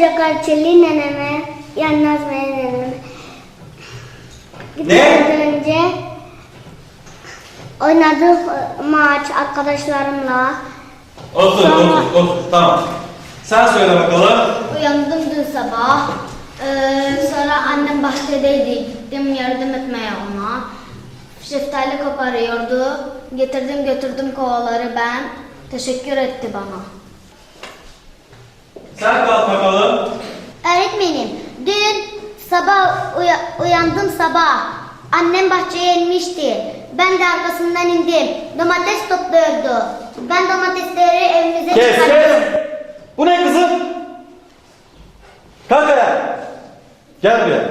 önce Kalçeli neneme yani Nazmiye neneme gitmeden önce oynadık e, maç arkadaşlarımla Otur, Tamam. otur, otur. Tamam. Sen söyle bakalım. Uyandım dün sabah. Ee, sonra annem bahçedeydi. Gittim yardım etmeye ona. Şeftali koparıyordu. Getirdim götürdüm kovaları ben. Teşekkür etti bana. Sen kalk bakalım. Öğretmenim, dün sabah uya- uyandım sabah. Annem bahçeye inmişti. Ben de arkasından indim. Domates topluyordu. Ben domatesleri evimize Kes, çıkarttım. kes. Bu ne kızım? Kalk ayağa. Gel buraya.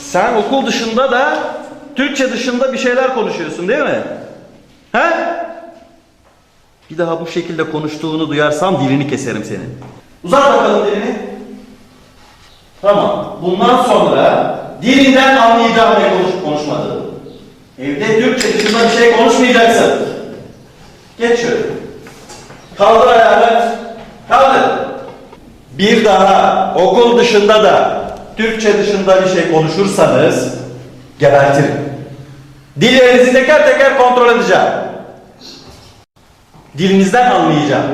Sen okul dışında da Türkçe dışında bir şeyler konuşuyorsun değil mi? He? Bir daha bu şekilde konuştuğunu duyarsam dilini keserim senin. Uzat bakalım dilini. Tamam. Bundan sonra dilinden anlayacağım ne konuşup konuşmadığını. Evde Türkçe dışında bir şey konuşmayacaksın. Geç şöyle. Kaldır ayağını. Kaldır. Bir daha okul dışında da Türkçe dışında bir şey konuşursanız gebertirim. Dillerinizi teker teker kontrol edeceğim. Dilinizden anlayacağım.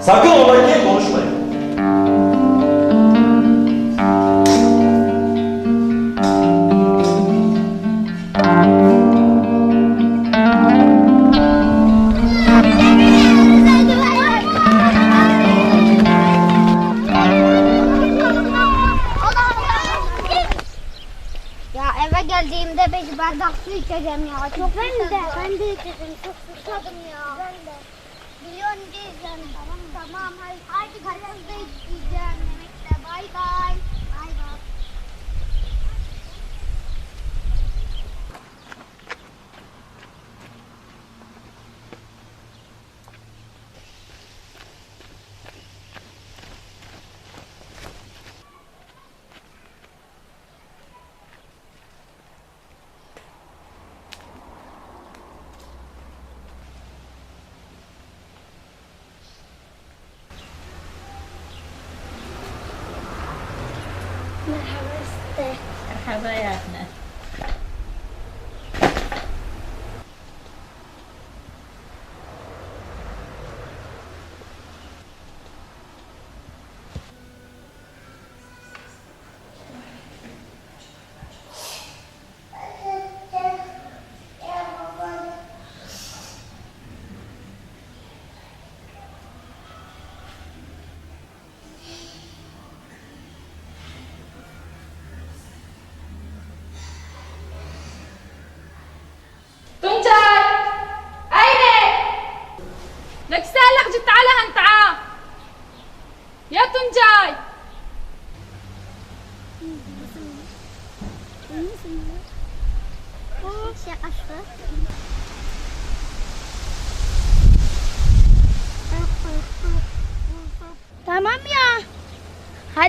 Sakın ola ki konuşmayın. Merhaba size. Merhaba Yasmin. تنجاي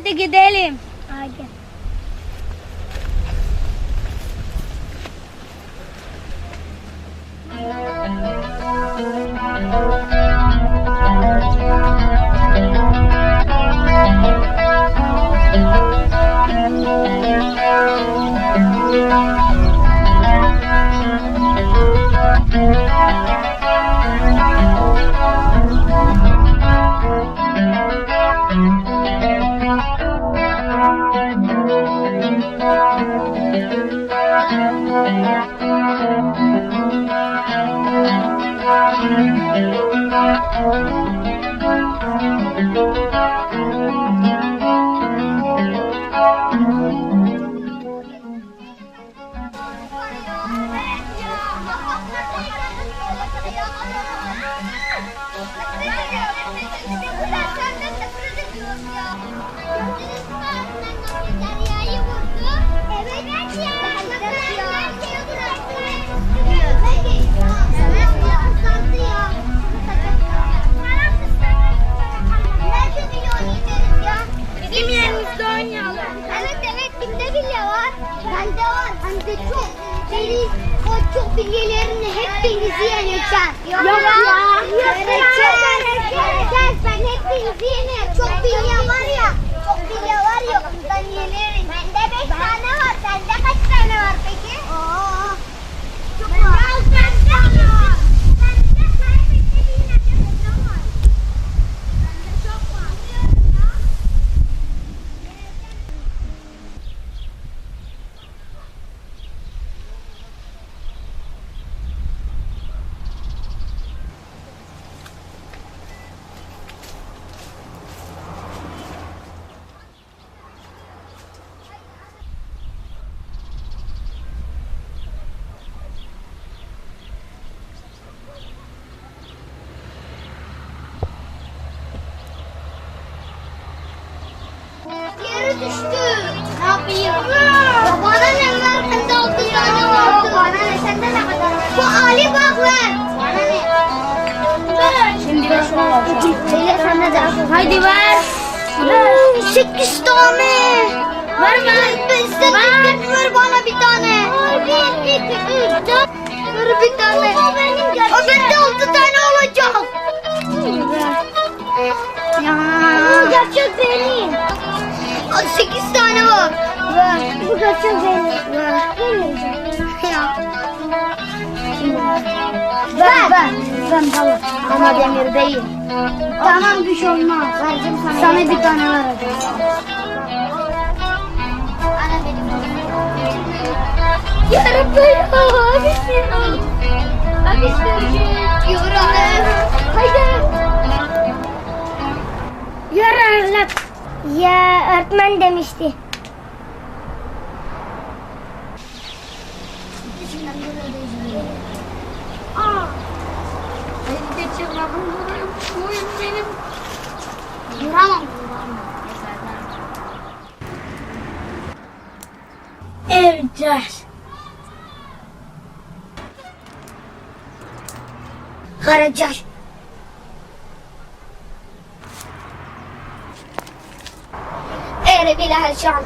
Давайте Гидели. Ага. Thank you. Hadi. Evet. Bilyelerini hepinizi yeneceğim. Yok ya. Yok ya. Ben hepinizi yenerim. Çok bilye var ya. Çok bilye var ya. Ondan yenerim. Bende beş tane var. Sende kaç tane var peki? Aa. Çok var. Bende var. Bende kaybettiğin ne var? Bende çok var. Yere düştü. Ne yapayım? Bana ne ver? Bende altı tane vardı. Bana ne? Sende ne kadar? Bu Ali bak ver. Bana ne? Ver. Şimdi beş var. Söyle de. Haydi ver. Ver. Sekiz tane. Ver. Ben istedim. Ver bana bir tane. Bir, iki, üç, dört. Ver bir tane. O bende altı tane olacak. Ya. Gerçek benim. Sekiz tane var. Ver. Bu gerçek benim. Ver. Ya. Ver. Ver. Ben balık. Ama demir değil. Tamam bir şey olmaz. Verdim sana. Sana bir tane vereceğim. Ana benim. Ya Rabbi ya. Bismillah. Bak istiyorum. Yürü. Haydi. Yararlı. Ya öğretmen demişti. ارجح خرج اقرب إلى هالشعب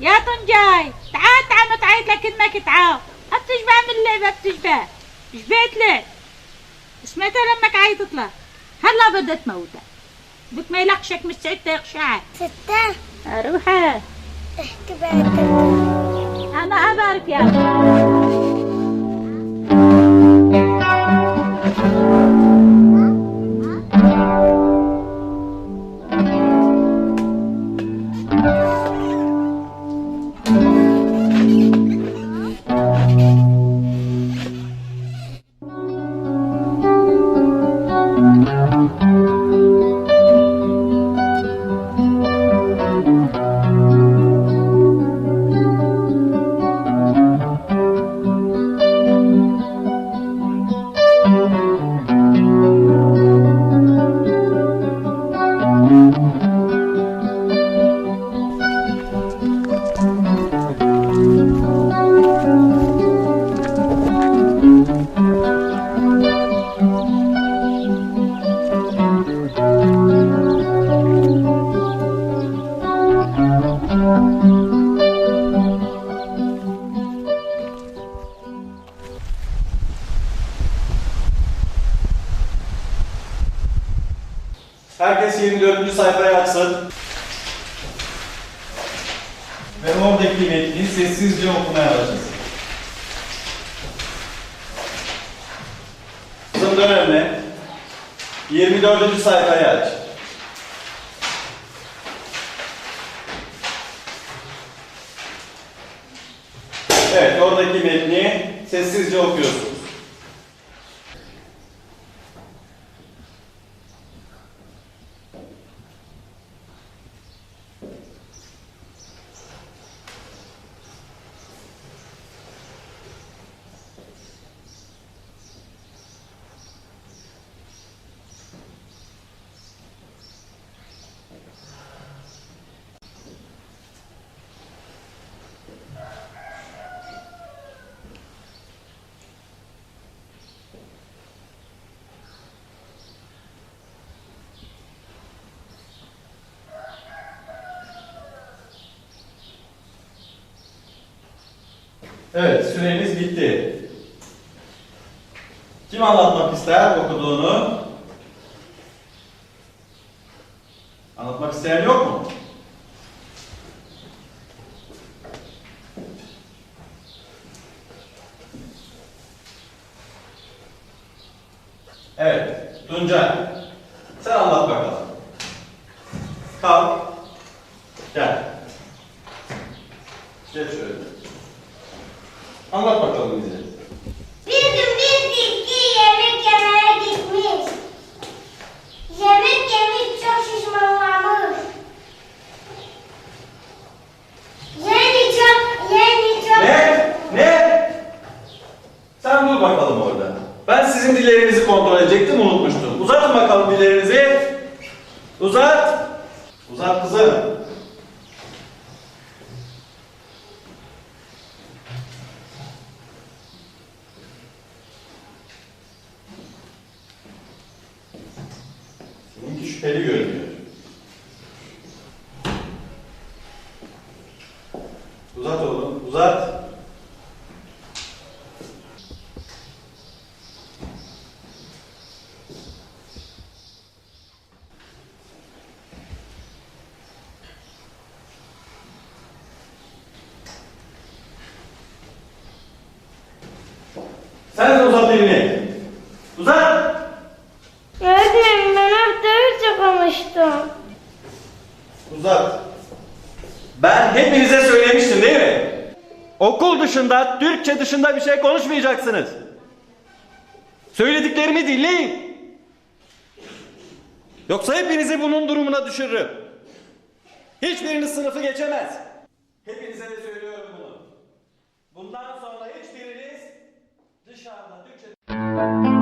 يا طنجاي تعال تعال ما تعيط لك انك تعال بتشبع من اللعبة بتشبع شبعت لك سمعتها لما عيطت لك هلا بدها تموتك بك ما يلقشك مش تعيد شعر ستة. روحي احكي بقى أنا أبارك يا أخي. Herkes 24. sayfaya açsın. Ve oradaki metni sessizce okumaya başlasın. Kızım dön önüne. 24. sayfayı aç. Evet, oradaki metni sessizce okuyorsunuz. Evet, süreniz bitti. Kim anlatmak ister okuduğunu? Anlatmak isteyen yok mu? Evet, Tuncay. Sen anlat bakalım. Kalk. Gel. Geç şöyle. Anlat bakalım bize. Bir gün bir tilki yemek yemeye gitmiş. Yemek yemiş çok şişmanlamış. Yeni çok, yeni çok. Ne? Ne? Sen dur bakalım orada. Ben sizin dillerinizi kontrol edecektim, unutmuştum. Uzatın bakalım dillerinizi. Uzat. Uzat kızım. Şüpheli görünüyor. Uzat oğlum, uzat. Sen de uzat elini. Uzat. Öğretmenim ben hafta önce konuştum. Uzat. Ben hepinize söylemiştim değil mi? Okul dışında, Türkçe dışında bir şey konuşmayacaksınız. Söylediklerimi dinleyin. Yoksa hepinizi bunun durumuna düşürürüm. Hiçbiriniz sınıfı geçemez. Hepinize de söylüyorum bunu. Bundan sonra hiçbiriniz dışarıda Türkçe...